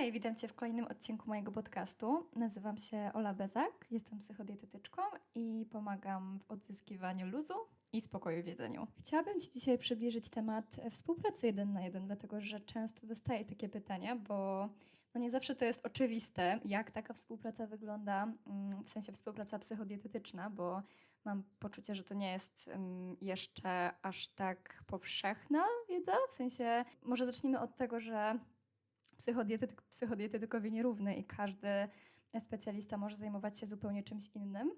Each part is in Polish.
Hej, witam Cię w kolejnym odcinku mojego podcastu. Nazywam się Ola Bezak, jestem psychodietetyczką i pomagam w odzyskiwaniu luzu i spokoju w jedzeniu. Chciałabym Ci dzisiaj przybliżyć temat współpracy jeden na jeden, dlatego że często dostaję takie pytania, bo no nie zawsze to jest oczywiste, jak taka współpraca wygląda, mm, w sensie współpraca psychodietetyczna, bo mam poczucie, że to nie jest mm, jeszcze aż tak powszechna wiedza. W sensie, może zacznijmy od tego, że psychodietetyk, psychodietetykowi nierówny i każdy specjalista może zajmować się zupełnie czymś innym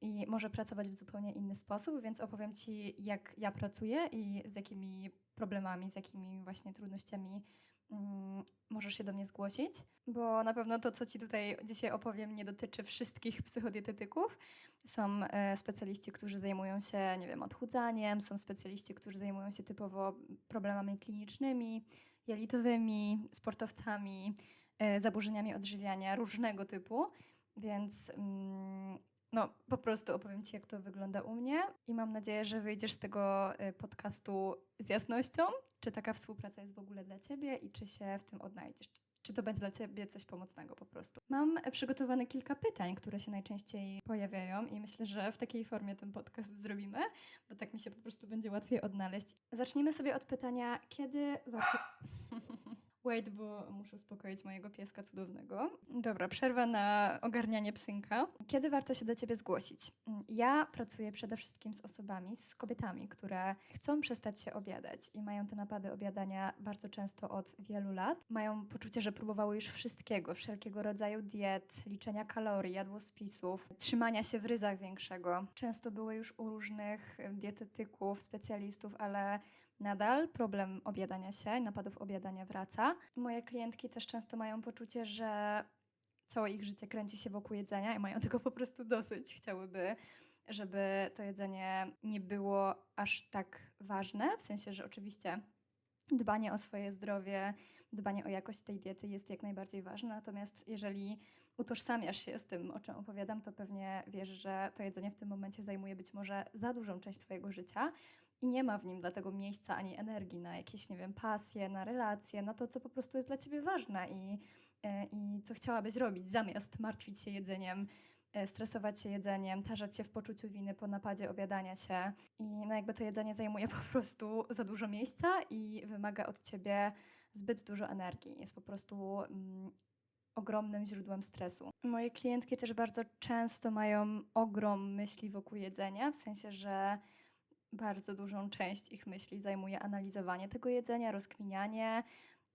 i może pracować w zupełnie inny sposób, więc opowiem Ci, jak ja pracuję i z jakimi problemami, z jakimi właśnie trudnościami mm, możesz się do mnie zgłosić, bo na pewno to, co Ci tutaj dzisiaj opowiem, nie dotyczy wszystkich psychodietetyków. Są e, specjaliści, którzy zajmują się, nie wiem, odchudzaniem, są specjaliści, którzy zajmują się typowo problemami klinicznymi, jelitowymi, sportowcami, e, zaburzeniami odżywiania różnego typu, więc mm, no, po prostu opowiem Ci, jak to wygląda u mnie i mam nadzieję, że wyjdziesz z tego e, podcastu z jasnością, czy taka współpraca jest w ogóle dla Ciebie i czy się w tym odnajdziesz. Czy to będzie dla Ciebie coś pomocnego po prostu. Mam przygotowane kilka pytań, które się najczęściej pojawiają i myślę, że w takiej formie ten podcast zrobimy, bo tak mi się po prostu będzie łatwiej odnaleźć. Zacznijmy sobie od pytania, kiedy. Wait, bo muszę uspokoić mojego pieska cudownego. Dobra, przerwa na ogarnianie psynka. Kiedy warto się do ciebie zgłosić? Ja pracuję przede wszystkim z osobami, z kobietami, które chcą przestać się obiadać i mają te napady obiadania bardzo często od wielu lat. Mają poczucie, że próbowały już wszystkiego, wszelkiego rodzaju diet, liczenia kalorii, jadłospisów, trzymania się w ryzach większego. Często były już u różnych dietetyków, specjalistów, ale nadal problem obiadania się, napadów obiadania wraca. Moje klientki też często mają poczucie, że całe ich życie kręci się wokół jedzenia i mają tego po prostu dosyć. Chciałyby, żeby to jedzenie nie było aż tak ważne, w sensie, że oczywiście dbanie o swoje zdrowie, dbanie o jakość tej diety jest jak najbardziej ważne, natomiast jeżeli utożsamiasz się z tym, o czym opowiadam, to pewnie wiesz, że to jedzenie w tym momencie zajmuje być może za dużą część Twojego życia i nie ma w nim dlatego miejsca ani energii na jakieś, nie wiem, pasje, na relacje, na to, co po prostu jest dla Ciebie ważne i, e, i co chciałabyś robić, zamiast martwić się jedzeniem, e, stresować się jedzeniem, tarzać się w poczuciu winy po napadzie obiadania się. I no jakby to jedzenie zajmuje po prostu za dużo miejsca i wymaga od Ciebie zbyt dużo energii. Jest po prostu mm, ogromnym źródłem stresu. Moje klientki też bardzo często mają ogrom myśli wokół jedzenia, w sensie, że bardzo dużą część ich myśli zajmuje analizowanie tego jedzenia, rozkminianie,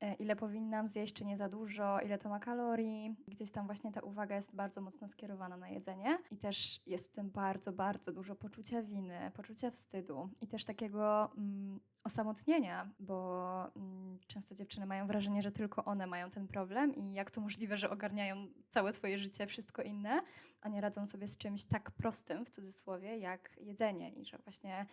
e, ile powinnam zjeść, czy nie za dużo, ile to ma kalorii. Gdzieś tam właśnie ta uwaga jest bardzo mocno skierowana na jedzenie i też jest w tym bardzo, bardzo dużo poczucia winy, poczucia wstydu i też takiego mm, osamotnienia, bo mm, często dziewczyny mają wrażenie, że tylko one mają ten problem i jak to możliwe, że ogarniają całe swoje życie, wszystko inne, a nie radzą sobie z czymś tak prostym, w cudzysłowie, jak jedzenie i że właśnie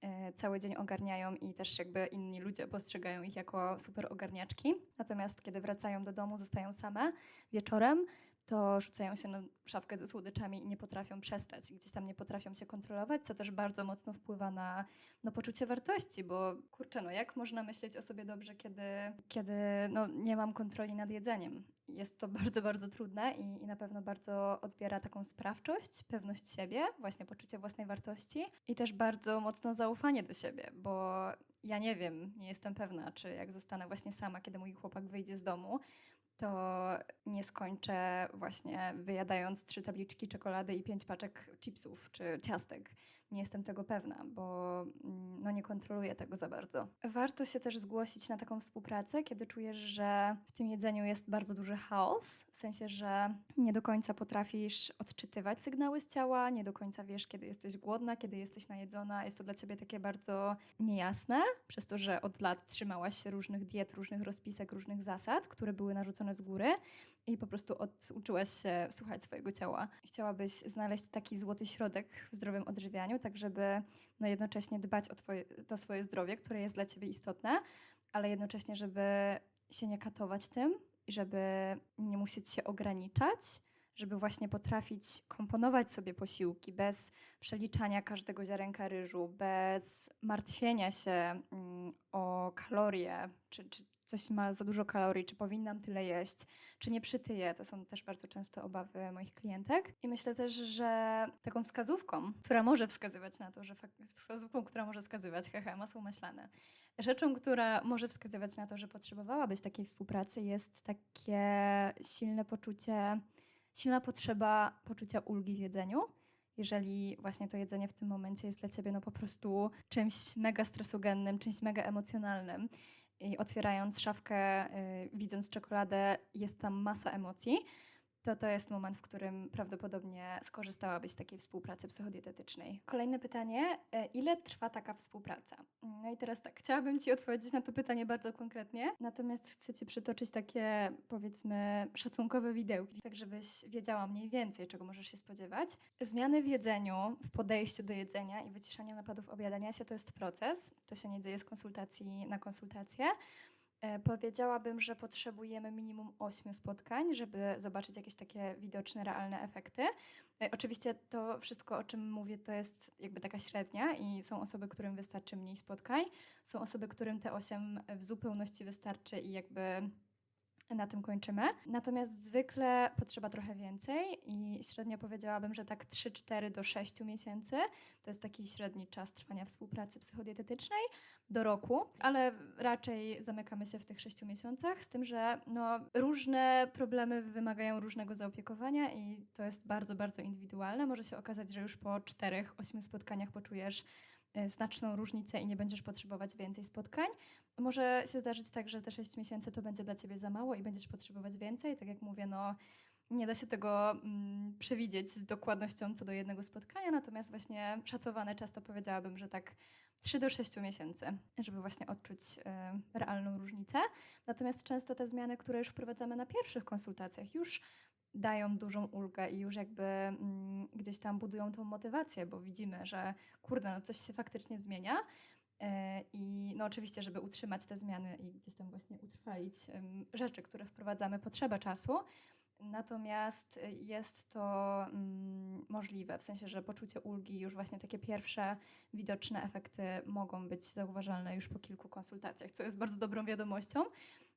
e, cały dzień ogarniają i też jakby inni ludzie postrzegają ich jako super ogarniaczki. Natomiast kiedy wracają do domu, zostają same wieczorem, to rzucają się na szafkę ze słodyczami i nie potrafią przestać, gdzieś tam nie potrafią się kontrolować, co też bardzo mocno wpływa na, na poczucie wartości, bo kurczę, no jak można myśleć o sobie dobrze, kiedy, kiedy no, nie mam kontroli nad jedzeniem? Jest to bardzo, bardzo trudne i, i na pewno bardzo odbiera taką sprawczość, pewność siebie, właśnie poczucie własnej wartości i też bardzo mocno zaufanie do siebie, bo ja nie wiem, nie jestem pewna, czy jak zostanę właśnie sama, kiedy mój chłopak wyjdzie z domu, to nie skończę właśnie wyjadając trzy tabliczki czekolady i pięć paczek chipsów czy ciastek. Nie jestem tego pewna, bo mm, no nie kontroluję tego za bardzo. Warto się też zgłosić na taką współpracę, kiedy czujesz, że w tym jedzeniu jest bardzo duży chaos, w sensie, że nie do końca potrafisz odczytywać sygnały z ciała, nie do końca wiesz, kiedy jesteś głodna, kiedy jesteś najedzona. Jest to dla ciebie takie bardzo niejasne, przez to, że od lat trzymałaś się różnych diet, różnych rozpisek, różnych zasad, które były narzucone z góry i po prostu oduczyłaś się słuchać swojego ciała. Chciałabyś znaleźć taki złoty środek w zdrowym odżywianiu, tak żeby no jednocześnie dbać o twoje, to swoje zdrowie, które jest dla ciebie istotne, ale jednocześnie, żeby się nie katować tym i żeby nie musieć się ograniczać, żeby właśnie potrafić komponować sobie posiłki bez przeliczania każdego ziarenka ryżu, bez martwienia się mm, o kalorie czy, czy coś ma za dużo kalorii, czy powinnam tyle jeść, czy nie przytyję. To są też bardzo często obawy moich klientek. I myślę też, że taką wskazówką, która może wskazywać na to, że wskazówką, która może wskazywać, haha, masło maślane, rzeczą, która może wskazywać na to, że potrzebowałabyś takiej współpracy, jest takie silne poczucie, silna potrzeba poczucia ulgi w jedzeniu jeżeli właśnie to jedzenie w tym momencie jest dla ciebie no po prostu czymś mega stresogennym, czymś mega emocjonalnym. I otwierając szafkę, y, widząc czekoladę, jest tam masa emocji, to to jest moment, w którym prawdopodobnie skorzystałabyś z takiej współpracy psychodietetycznej. Kolejne pytanie, e, ile trwa taka współpraca? No i teraz tak, chciałabym Ci odpowiedzieć na to pytanie bardzo konkretnie, natomiast chcę Ci przytoczyć takie, powiedzmy, szacunkowe widełki, tak żebyś wiedziała mniej więcej, czego możesz się spodziewać. Zmiany w jedzeniu, w podejściu do jedzenia i wyciszania napadów objadania się to jest proces, to się nie dzieje z konsultacji na konsultację. E, Powiedziałabym, że potrzebujemy minimum 8 spotkań, żeby zobaczyć jakieś takie widoczne, realne efekty. E, Oczywiście to wszystko, o czym mówię, to jest jakby taka średnia i są osoby, którym wystarczy mniej spotkań. Są osoby, którym te 8 w zupełności wystarczy i jakby na tym kończymy. Natomiast zwykle potrzeba trochę więcej i średnio powiedziałabym, że tak 3-4 do 6 miesięcy to jest taki średni czas trwania współpracy psychodietetycznej do roku, ale raczej zamykamy się w tych 6 miesiącach, z tym, że no, różne problemy wymagają różnego zaopiekowania i to jest bardzo, bardzo indywidualne. Może się okazać, że już po 4-8 spotkaniach poczujesz znaczną różnicę i nie będziesz potrzebować więcej spotkań. Może się zdarzyć tak, że te 6 miesięcy to będzie dla ciebie za mało i będziesz potrzebować więcej. Tak jak mówię, no nie da się tego mm, przewidzieć z dokładnością co do jednego spotkania, natomiast właśnie szacowany czas to powiedziałabym, że tak 3 do 6 miesięcy, żeby właśnie odczuć y, realną różnicę. Natomiast często te zmiany, które już wprowadzamy na pierwszych konsultacjach, już dają dużą ulgę i już jakby mm, gdzieś tam budują tą motywację, bo widzimy, że kurde, no coś się faktycznie zmienia. E, I no oczywiście, żeby utrzymać te zmiany i gdzieś tam właśnie utrwalić rzeczy, które wprowadzamy, potrzeba czasu. Natomiast jest to mm, możliwe, w sensie, że poczucie ulgi, już właśnie takie pierwsze widoczne efekty mogą być zauważalne już po kilku konsultacjach, co jest bardzo dobrą wiadomością,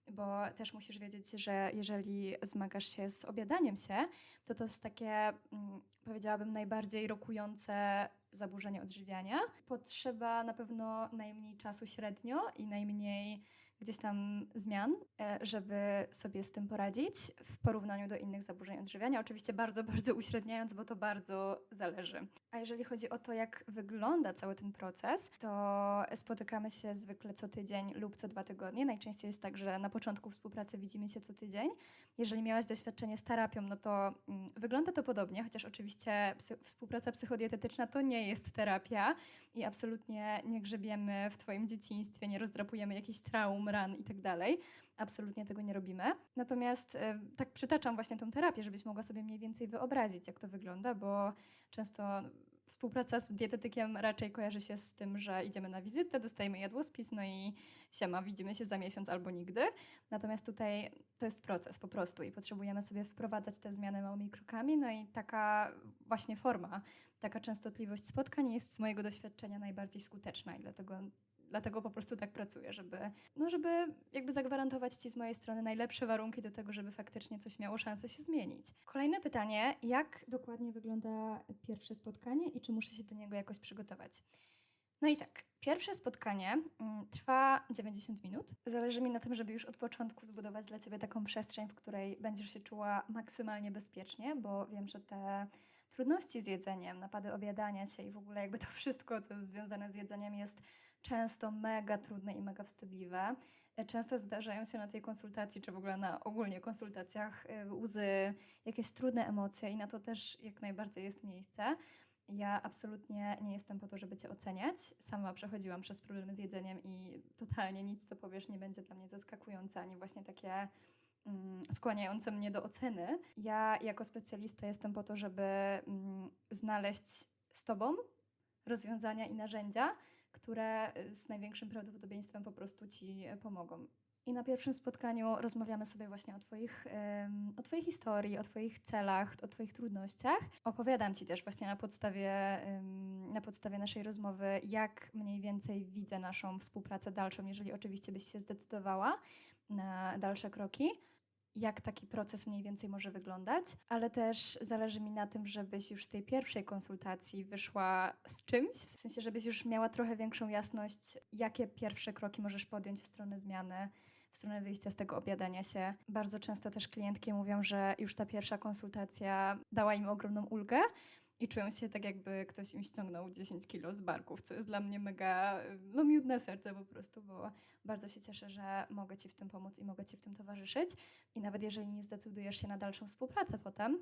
bo też musisz wiedzieć, że jeżeli zmagasz się z obiadaniem się, to to jest takie, mm, powiedziałabym, najbardziej rokujące zaburzenie odżywiania. Potrzeba na pewno najmniej czasu średnio i najmniej gdzieś tam zmian, e, żeby sobie z tym poradzić w porównaniu do innych zaburzeń odżywiania. Oczywiście bardzo, bardzo uśredniając, bo to bardzo zależy. A jeżeli chodzi o to, jak wygląda cały ten proces, to spotykamy się zwykle co tydzień lub co dwa tygodnie. Najczęściej jest tak, że na początku współpracy widzimy się co tydzień. Jeżeli miałaś doświadczenie z terapią, no to mm, wygląda to podobnie, chociaż oczywiście psy- współpraca psychodietetyczna to nie jest terapia i absolutnie nie grzebiemy w Twoim dzieciństwie, nie rozdrapujemy jakichś traum, ran i tak dalej. Absolutnie tego nie robimy. Natomiast e, tak przytaczam właśnie tą terapię, żebyś mogła sobie mniej więcej wyobrazić, jak to wygląda, bo często współpraca z dietetykiem raczej kojarzy się z tym, że idziemy na wizytę, dostajemy jadłospis, no i siema, widzimy się za miesiąc albo nigdy. Natomiast tutaj to jest proces po prostu i potrzebujemy sobie wprowadzać te zmiany małymi krokami, no i taka właśnie forma, taka częstotliwość spotkań jest z mojego doświadczenia najbardziej skuteczna i dlatego Dlatego po prostu tak pracuję, żeby, no żeby jakby zagwarantować Ci z mojej strony najlepsze warunki do tego, żeby faktycznie coś miało szansę się zmienić. Kolejne pytanie, jak dokładnie wygląda pierwsze spotkanie i czy muszę się do niego jakoś przygotować? No i tak, pierwsze spotkanie mm, trwa 90 minut. Zależy mi na tym, żeby już od początku zbudować dla Ciebie taką przestrzeń, w której będziesz się czuła maksymalnie bezpiecznie, bo wiem, że te trudności z jedzeniem, napady obiadania się i w ogóle jakby to wszystko, co jest związane z jedzeniem jest często mega trudne i mega wstydliwe. E, Często zdarzają się na tej konsultacji, czy w ogóle na ogólnie konsultacjach y, łzy, jakieś trudne emocje i na to też jak najbardziej jest miejsce. Ja absolutnie nie jestem po to, żeby Cię oceniać. Sama przechodziłam przez problemy z jedzeniem i totalnie nic, co powiesz, nie będzie dla mnie zaskakujące, ani właśnie takie mm, skłaniające mnie do oceny. Ja jako specjalista jestem po to, żeby mm, znaleźć z Tobą rozwiązania i narzędzia, które y, z największym prawdopodobieństwem po prostu Ci y, pomogą. I na pierwszym spotkaniu rozmawiamy sobie właśnie o twoich, o twojej historii, o Twoich celach, o Twoich trudnościach. Opowiadam Ci też właśnie na podstawie, na podstawie naszej rozmowy, jak mniej więcej widzę naszą współpracę dalszą, jeżeli oczywiście byś się zdecydowała. na dalsze kroki. Jak taki proces mniej więcej może wyglądać, ale też zależy mi na tym, żebyś już z tej pierwszej konsultacji wyszła z czymś, w sensie, żebyś już miała trochę większą jasność, jakie pierwsze kroki możesz podjąć w stronę zmiany, w stronę wyjścia z tego obiadania się. Bardzo często też klientki mówią, że już ta pierwsza konsultacja dała im ogromną ulgę i czują się tak, jakby ktoś im ściągnął 10 kilo z barków, co jest dla mnie mega, no miód serce po prostu, bo bardzo się cieszę, że mogę Ci w tym pomóc i mogę Ci w tym towarzyszyć. I nawet jeżeli nie zdecydujesz się na dalszą współpracę potem,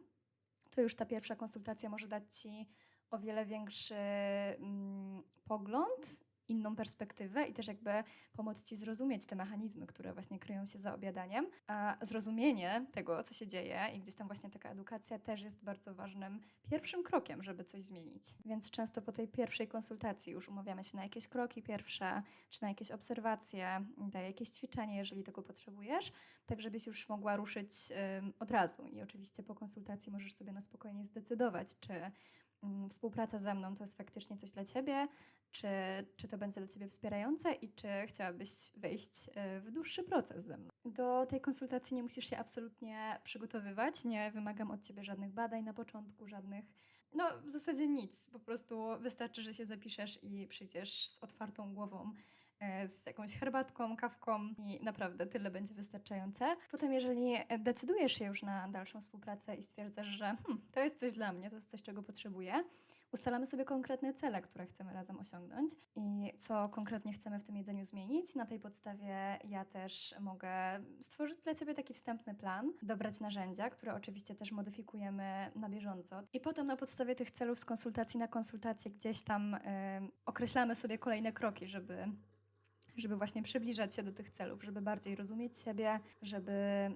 to już ta pierwsza konsultacja może dać Ci o wiele większy mm, pogląd inną perspektywę i też jakby pomóc Ci zrozumieć te mechanizmy, które właśnie kryją się za obiadaniem. A zrozumienie tego, co się dzieje i gdzieś tam właśnie taka edukacja też jest bardzo ważnym pierwszym krokiem, żeby coś zmienić. Więc często po tej pierwszej konsultacji już umawiamy się na jakieś kroki pierwsze, czy na jakieś obserwacje, daję jakieś ćwiczenie, jeżeli tego potrzebujesz, tak żebyś już mogła ruszyć od razu. I oczywiście po konsultacji możesz sobie na spokojnie zdecydować, czy współpraca ze mną to jest faktycznie coś dla Ciebie, czy, czy to będzie dla Ciebie wspierające i czy chciałabyś wejść y, w dłuższy proces ze mną. Do tej konsultacji nie musisz się absolutnie przygotowywać, nie wymagam od Ciebie żadnych badań na początku, żadnych, no w zasadzie nic, po prostu wystarczy, że się zapiszesz i przyjdziesz z otwartą głową e, z jakąś herbatką, kawką i naprawdę tyle będzie wystarczające. Potem, jeżeli decydujesz się już na dalszą współpracę i stwierdzasz, że hm, to jest coś dla mnie, to jest coś, czego potrzebuję, ustalamy sobie konkretne cele, które chcemy razem osiągnąć i co konkretnie chcemy w tym jedzeniu zmienić. Na tej podstawie ja też mogę stworzyć dla Ciebie taki wstępny plan, dobrać narzędzia, które oczywiście też modyfikujemy na bieżąco. I potem na podstawie tych celów z konsultacji na konsultację gdzieś tam y, określamy sobie kolejne kroki, żeby żeby właśnie przybliżać się do tych celów, żeby bardziej rozumieć siebie, żeby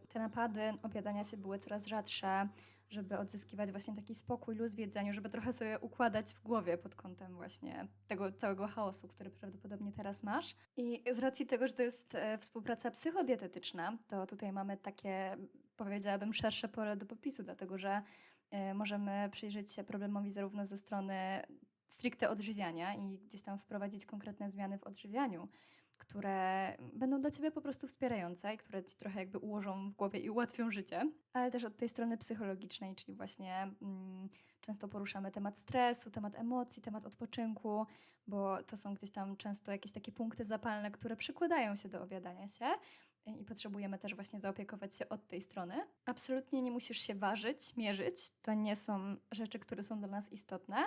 te napady obiadania się były coraz rzadsze, żeby odzyskiwać właśnie taki spokój, luz w jedzeniu, żeby trochę sobie układać w głowie pod kątem właśnie tego całego chaosu, który prawdopodobnie teraz masz. I z racji tego, że to jest e, współpraca psychodietetyczna, to tutaj mamy takie, powiedziałabym, szersze pole do popisu, dlatego że e, możemy przyjrzeć się problemowi zarówno ze strony stricte odżywiania i gdzieś tam wprowadzić konkretne zmiany w odżywianiu, które będą dla Ciebie po prostu wspierające i które Ci trochę jakby ułożą w głowie i ułatwią życie, ale też od tej strony psychologicznej, czyli właśnie mm, często poruszamy temat stresu, temat emocji, temat odpoczynku, bo to są gdzieś tam często jakieś takie punkty zapalne, które przykładają się do obiadania się i potrzebujemy też właśnie zaopiekować się od tej strony. Absolutnie nie musisz się ważyć, mierzyć, to nie są rzeczy, które są dla nas istotne,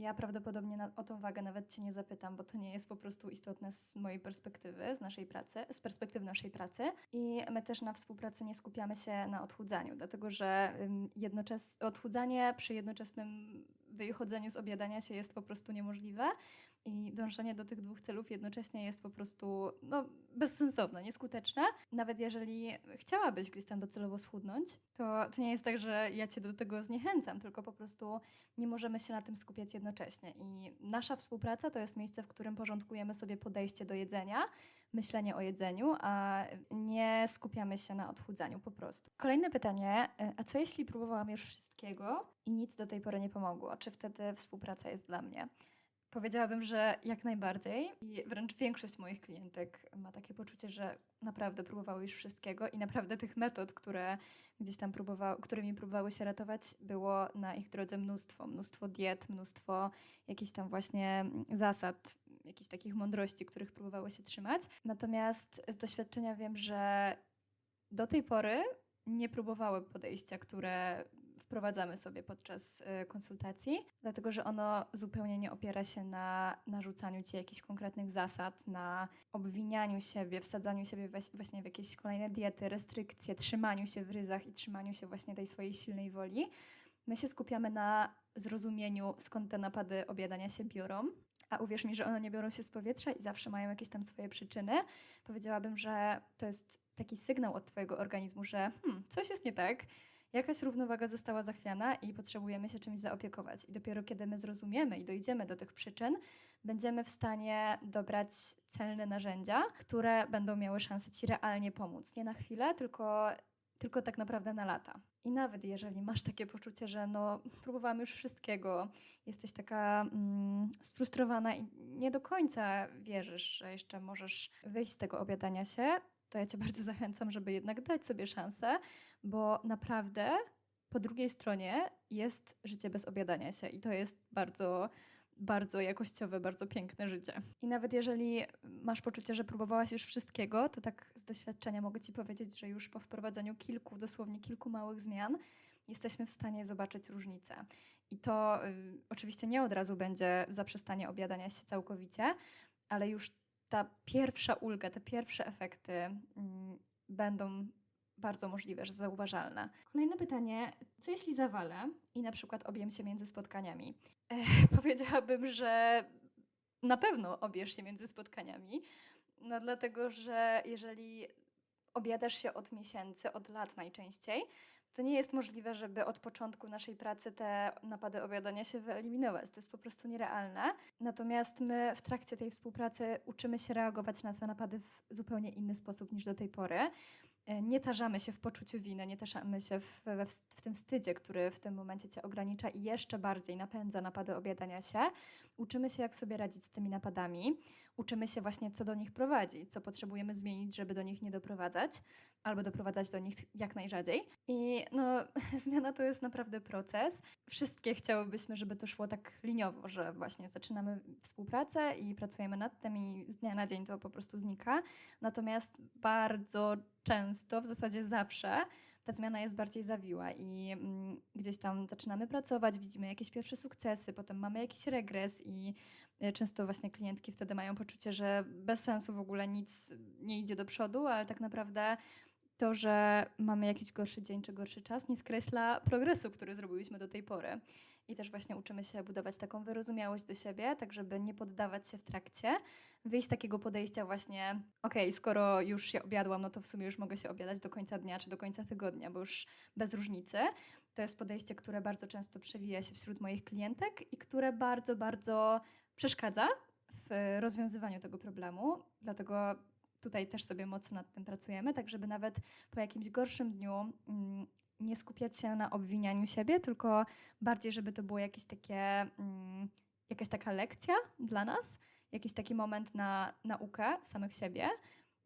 ja prawdopodobnie na, o tą wagę nawet Cię nie zapytam, bo to nie jest po prostu istotne z mojej perspektywy, z naszej pracy, z perspektywy naszej pracy. I my też na współpracy nie skupiamy się na odchudzaniu, dlatego że jednoczes odchudzanie przy jednoczesnym wychodzeniu z obiadania się jest po prostu niemożliwe i dążenie do tych dwóch celów jednocześnie jest po prostu no, bezsensowne, nieskuteczne. Nawet jeżeli chciałabyś gdzieś tam docelowo schudnąć, to, to nie jest tak, że ja cię do tego zniechęcam, tylko po prostu nie możemy się na tym skupiać jednocześnie. I nasza współpraca to jest miejsce, w którym porządkujemy sobie podejście do jedzenia, myślenie o jedzeniu, a nie skupiamy się na odchudzaniu po prostu. Kolejne pytanie, a co jeśli próbowałam już wszystkiego i nic do tej pory nie pomogło? Czy wtedy współpraca jest dla mnie? Powiedziałabym, że jak najbardziej. I wręcz większość moich klientek ma takie poczucie, że naprawdę próbowały już wszystkiego i naprawdę tych metod, które gdzieś tam próbowały, którymi próbowały się ratować, było na ich drodze mnóstwo. Mnóstwo diet, mnóstwo jakichś tam właśnie zasad, jakichś takich mądrości, których próbowały się trzymać. Natomiast z doświadczenia wiem, że do tej pory nie próbowały podejścia, które wprowadzamy sobie podczas y, konsultacji, dlatego że ono zupełnie nie opiera się na narzucaniu ci jakichś konkretnych zasad, na obwinianiu siebie, wsadzaniu siebie właśnie w jakieś kolejne diety, restrykcje, trzymaniu się w ryzach i trzymaniu się właśnie tej swojej silnej woli. My się skupiamy na zrozumieniu, skąd te napady obiadania się biorą, a uwierz mi, że one nie biorą się z powietrza i zawsze mają jakieś tam swoje przyczyny. Powiedziałabym, że to jest taki sygnał od Twojego organizmu, że hmm, coś jest nie tak, jakaś równowaga została zachwiana i potrzebujemy się czymś zaopiekować. I dopiero kiedy my zrozumiemy i dojdziemy do tych przyczyn, będziemy w stanie dobrać celne narzędzia, które będą miały szansę Ci realnie pomóc. Nie na chwilę, tylko tylko tak naprawdę na lata. I nawet jeżeli masz takie poczucie, że no, próbowałam już wszystkiego, jesteś taka mm, sfrustrowana i nie do końca wierzysz, że jeszcze możesz wyjść z tego obiadania się, to ja Cię bardzo zachęcam, żeby jednak dać sobie szansę, bo naprawdę po drugiej stronie jest życie bez obiadania się i to jest bardzo bardzo jakościowe, bardzo piękne życie. I nawet jeżeli masz poczucie, że próbowałaś już wszystkiego, to tak z doświadczenia mogę Ci powiedzieć, że już po wprowadzeniu kilku, dosłownie kilku małych zmian, jesteśmy w stanie zobaczyć różnicę. I to y, oczywiście nie od razu będzie zaprzestanie obiadania się całkowicie, ale już ta pierwsza ulga, te pierwsze efekty y, będą bardzo możliwe, że zauważalne. Kolejne pytanie, co jeśli zawalę i na przykład objem się między spotkaniami? E, powiedziałabym, że na pewno obierz się między spotkaniami, no dlatego, że jeżeli obiadasz się od miesięcy, od lat najczęściej, to nie jest możliwe, żeby od początku naszej pracy te napady obiadania się wyeliminować. To jest po prostu nierealne. Natomiast my w trakcie tej współpracy uczymy się reagować na te napady w zupełnie inny sposób niż do tej pory. E, nie tarzamy się w poczuciu winy, nie tarzamy się w, we, w tym wstydzie, który w tym momencie cię ogranicza i jeszcze bardziej napędza napady obiadania się. Uczymy się, jak sobie radzić z tymi napadami. Uczymy się właśnie, co do nich prowadzi, co potrzebujemy zmienić, żeby do nich nie doprowadzać, albo doprowadzać do nich jak najrzadziej. I no, zmiana to jest naprawdę proces. Wszystkie chciałybyśmy, żeby to szło tak liniowo, że właśnie zaczynamy współpracę i pracujemy nad tym i z dnia na dzień to po prostu znika. Natomiast bardzo często, w zasadzie zawsze, ta zmiana jest bardziej zawiła i mm, gdzieś tam zaczynamy pracować, widzimy jakieś pierwsze sukcesy, potem mamy jakiś regres i y, często właśnie klientki wtedy mają poczucie, że bez sensu w ogóle nic nie idzie do przodu, ale tak naprawdę to, że mamy jakiś gorszy dzień czy gorszy czas, nie skreśla progresu, który zrobiliśmy do tej pory. I też właśnie uczymy się budować taką wyrozumiałość do siebie, tak żeby nie poddawać się w trakcie, wyjść z takiego podejścia właśnie, okej, okay, skoro już się obiadłam, no to w sumie już mogę się obiadać do końca dnia czy do końca tygodnia, bo już bez różnicy. To jest podejście, które bardzo często przewija się wśród moich klientek i które bardzo, bardzo przeszkadza w rozwiązywaniu tego problemu. Dlatego tutaj też sobie mocno nad tym pracujemy, tak żeby nawet po jakimś gorszym dniu mm, nie skupiać się na obwinianiu siebie, tylko bardziej, żeby to było jakieś takie, mm, jakaś taka lekcja dla nas, jakiś taki moment na naukę samych siebie,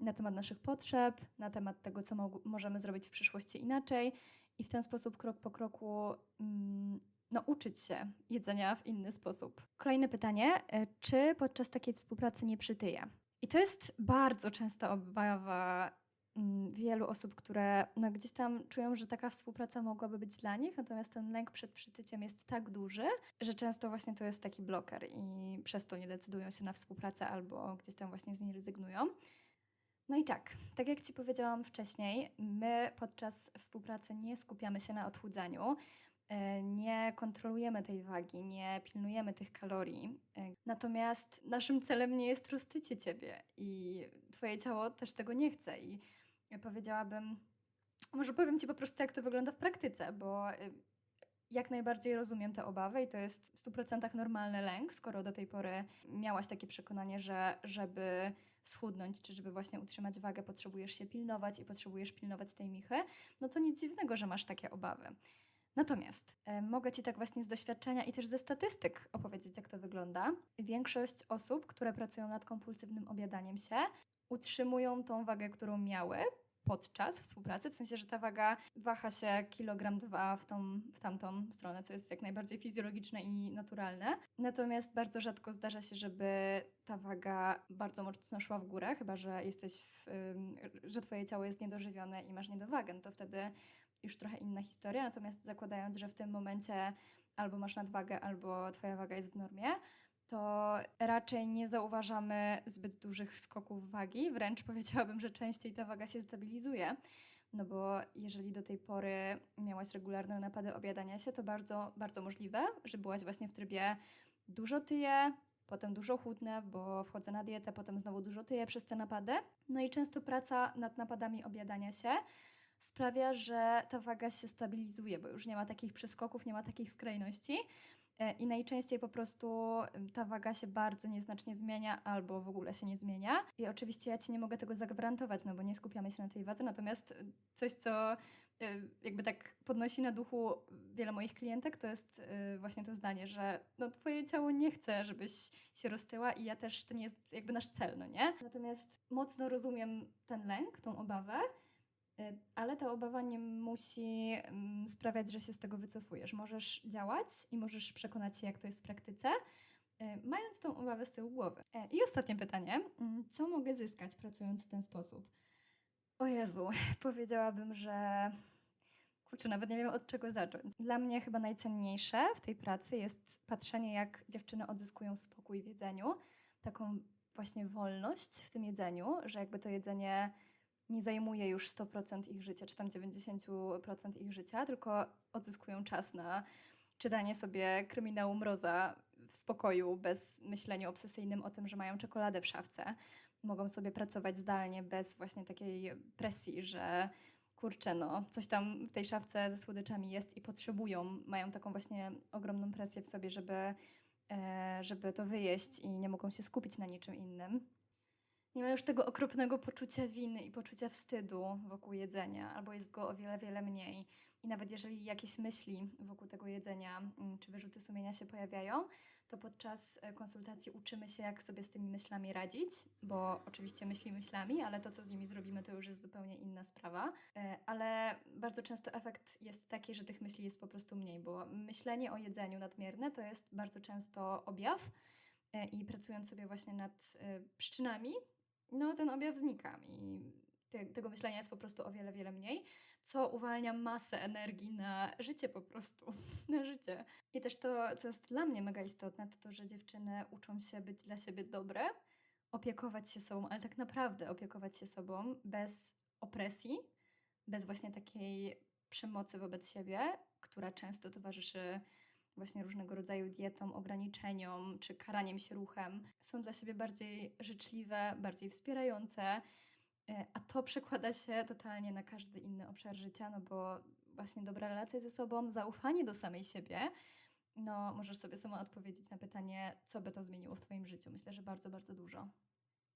na temat naszych potrzeb, na temat tego, co mo możemy zrobić w przyszłości inaczej i w ten sposób krok po kroku mm, no, uczyć się jedzenia w inny sposób. Kolejne pytanie, e, czy podczas takiej współpracy nie przytyje? I to jest bardzo częsta obawa wielu osób, które no, gdzieś tam czują, że taka współpraca mogłaby być dla nich, natomiast ten lęk przed przytyciem jest tak duży, że często właśnie to jest taki bloker i przez to nie decydują się na współpracę albo gdzieś tam właśnie z niej rezygnują. No i tak, tak jak Ci powiedziałam wcześniej, my podczas współpracy nie skupiamy się na odchudzaniu. E, nie kontrolujemy tej wagi, nie pilnujemy tych kalorii. E, natomiast naszym celem nie jest roztycie ciebie i twoje ciało też tego nie chce. I powiedziałabym, może powiem ci po prostu, jak to wygląda w praktyce, bo e, jak najbardziej rozumiem te obawy i to jest w 100% normalny lęk, skoro do tej pory miałaś takie przekonanie, że żeby schudnąć, czy żeby właśnie utrzymać wagę, potrzebujesz się pilnować i potrzebujesz pilnować tej michy, no to nic dziwnego, że masz takie obawy. Natomiast e, mogę Ci tak właśnie z doświadczenia i też ze statystyk opowiedzieć, jak to wygląda. Większość osób, które pracują nad kompulsywnym obiadaniem się, utrzymują tą wagę, którą miały podczas współpracy, w sensie, że ta waga waha się kilogram dwa w, tą, w tamtą stronę, co jest jak najbardziej fizjologiczne i naturalne. Natomiast bardzo rzadko zdarza się, żeby ta waga bardzo mocno szła w górę, chyba że jesteś, w, że twoje ciało jest niedożywione i masz niedowagę, no to wtedy już trochę inna historia, natomiast zakładając, że w tym momencie albo masz nadwagę, albo twoja waga jest w normie, to raczej nie zauważamy zbyt dużych skoków wagi, wręcz powiedziałabym, że częściej ta waga się stabilizuje. No bo jeżeli do tej pory miałaś regularne napady obiadania się, to bardzo, bardzo możliwe, że byłaś właśnie w trybie dużo tyję, potem dużo chudnę, bo wchodzę na dietę, potem znowu dużo tyję przez te napady. No i często praca nad napadami obiadania się sprawia, że ta waga się stabilizuje, bo już nie ma takich przeskoków, nie ma takich skrajności. E, I najczęściej po prostu ta waga się bardzo nieznacznie zmienia albo w ogóle się nie zmienia. I oczywiście ja Ci nie mogę tego zagwarantować, no bo nie skupiamy się na tej wadze, natomiast coś, co jakby tak podnosi na duchu wiele moich klientek, to jest y, właśnie to zdanie, że no twoje ciało nie chce, żebyś się roztyła i ja też, to nie jest jakby nasz cel, no nie? Natomiast mocno rozumiem ten lęk, tą obawę, ale ta obawa nie musi mm, sprawiać, że się z tego wycofujesz. Możesz działać i możesz przekonać się, jak to jest w praktyce, y, mając tą obawę z tyłu głowy. E, I ostatnie pytanie. Mm, Co mogę zyskać pracując w ten sposób? O Jezu, powiedziałabym, że kurczę, nawet nie wiem od czego zacząć. Dla mnie chyba najcenniejsze w tej pracy jest patrzenie, jak dziewczyny odzyskują spokój w jedzeniu, taką właśnie wolność w tym jedzeniu, że jakby to jedzenie nie zajmuje już 100% ich życia, czy tam 90% ich życia, tylko odzyskują czas na czytanie sobie kryminału Mroza w spokoju, bez myślenia obsesyjnym o tym, że mają czekoladę w szafce. Mogą sobie pracować zdalnie, bez właśnie takiej presji, że kurczę, no, coś tam w tej szafce ze słodyczami jest i potrzebują, mają taką właśnie ogromną presję w sobie, żeby, e, żeby to wyjeść i nie mogą się skupić na niczym innym. Nie ma już tego okropnego poczucia winy i poczucia wstydu wokół jedzenia, albo jest go o wiele, wiele mniej. I nawet jeżeli jakieś myśli wokół tego jedzenia mm, czy wyrzuty sumienia się pojawiają, to podczas e, konsultacji uczymy się, jak sobie z tymi myślami radzić, bo oczywiście myśli myślami, ale to, co z nimi zrobimy, to już jest zupełnie inna sprawa. E, Ale bardzo często efekt jest taki, że tych myśli jest po prostu mniej, bo myślenie o jedzeniu nadmierne to jest bardzo często objaw e, i pracując sobie właśnie nad przyczynami, no ten objaw znika i te, tego myślenia jest po prostu o wiele, wiele mniej, co uwalnia masę energii na życie po prostu, na życie. I też to, co jest dla mnie mega istotne, to to, że dziewczyny uczą się być dla siebie dobre, opiekować się sobą, ale tak naprawdę opiekować się sobą bez opresji, bez właśnie takiej przemocy wobec siebie, która często towarzyszy właśnie różnego rodzaju dietom, ograniczeniom czy karaniem się ruchem. Są dla siebie bardziej życzliwe, bardziej wspierające, e, a to przekłada się totalnie na każdy inny obszar życia, no bo właśnie dobra relacja ze sobą, zaufanie do samej siebie, no możesz sobie sama odpowiedzieć na pytanie, co by to zmieniło w Twoim życiu. Myślę, że bardzo, bardzo dużo.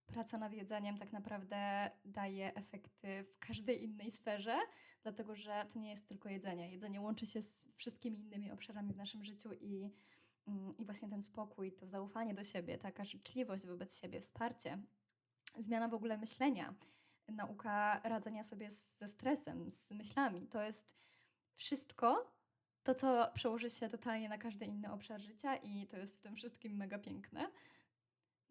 Praca nad jedzeniem tak naprawdę daje efekty w każdej innej sferze, dlatego że to nie jest tylko jedzenie. Jedzenie łączy się z wszystkimi innymi obszarami w naszym życiu i, mm, i właśnie ten spokój, to zaufanie do siebie, taka życzliwość wobec siebie, wsparcie, zmiana w ogóle myślenia, nauka radzenia sobie z, ze stresem, z myślami. To jest wszystko to, co przełoży się totalnie na każdy inny obszar życia i to jest w tym wszystkim mega piękne.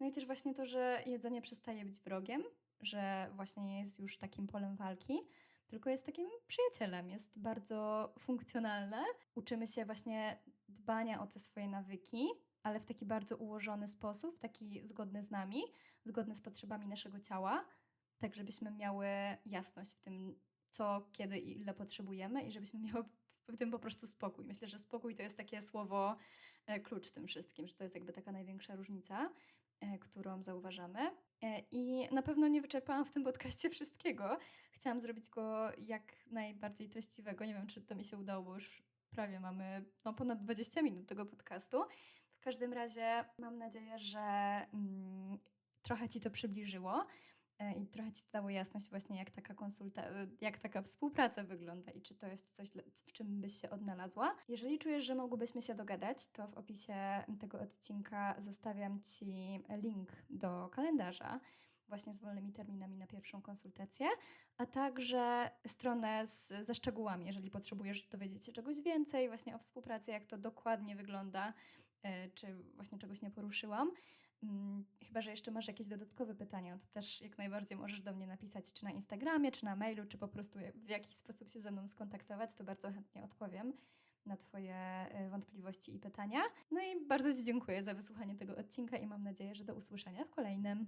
No i też właśnie to, że jedzenie przestaje być wrogiem, że właśnie nie jest już takim polem walki, tylko jest takim przyjacielem, jest bardzo funkcjonalne. Uczymy się właśnie dbania o te swoje nawyki, ale w taki bardzo ułożony sposób, w taki zgodny z nami, zgodny z potrzebami naszego ciała, tak żebyśmy miały jasność w tym, co, kiedy i ile potrzebujemy i żebyśmy miały w tym po prostu spokój. Myślę, że spokój to jest takie słowo e, klucz w tym wszystkim, że to jest jakby taka największa różnica, którą zauważamy. E, I na pewno nie wyczerpałam w tym podcaście wszystkiego. Chciałam zrobić go jak najbardziej treściwego. Nie wiem, czy to mi się udało, bo już prawie mamy no, ponad 20 minut tego podcastu. W każdym razie mam nadzieję, że mm, trochę Ci to przybliżyło e, i trochę Ci dało jasność właśnie, jak taka konsulta, e, jak taka współpraca wygląda i czy to jest coś, w czym byś się odnalazła. Jeżeli czujesz, że mogłybyśmy się dogadać, to w opisie tego odcinka zostawiam Ci link do kalendarza właśnie z wolnymi terminami na pierwszą konsultację, a także stronę z, ze szczegółami, jeżeli potrzebujesz dowiedzieć się czegoś więcej właśnie o współpracy, jak to dokładnie wygląda, e, czy właśnie czegoś nie poruszyłam. Mm, Chyba, że jeszcze masz jakieś dodatkowe pytania, to też jak najbardziej możesz do mnie napisać, czy na Instagramie, czy na mailu, czy po prostu w jakiś sposób się ze mną skontaktować, to bardzo chętnie odpowiem na Twoje e, wątpliwości i pytania. No i bardzo Ci dziękuję za wysłuchanie tego odcinka i mam nadzieję, że do usłyszenia w kolejnym.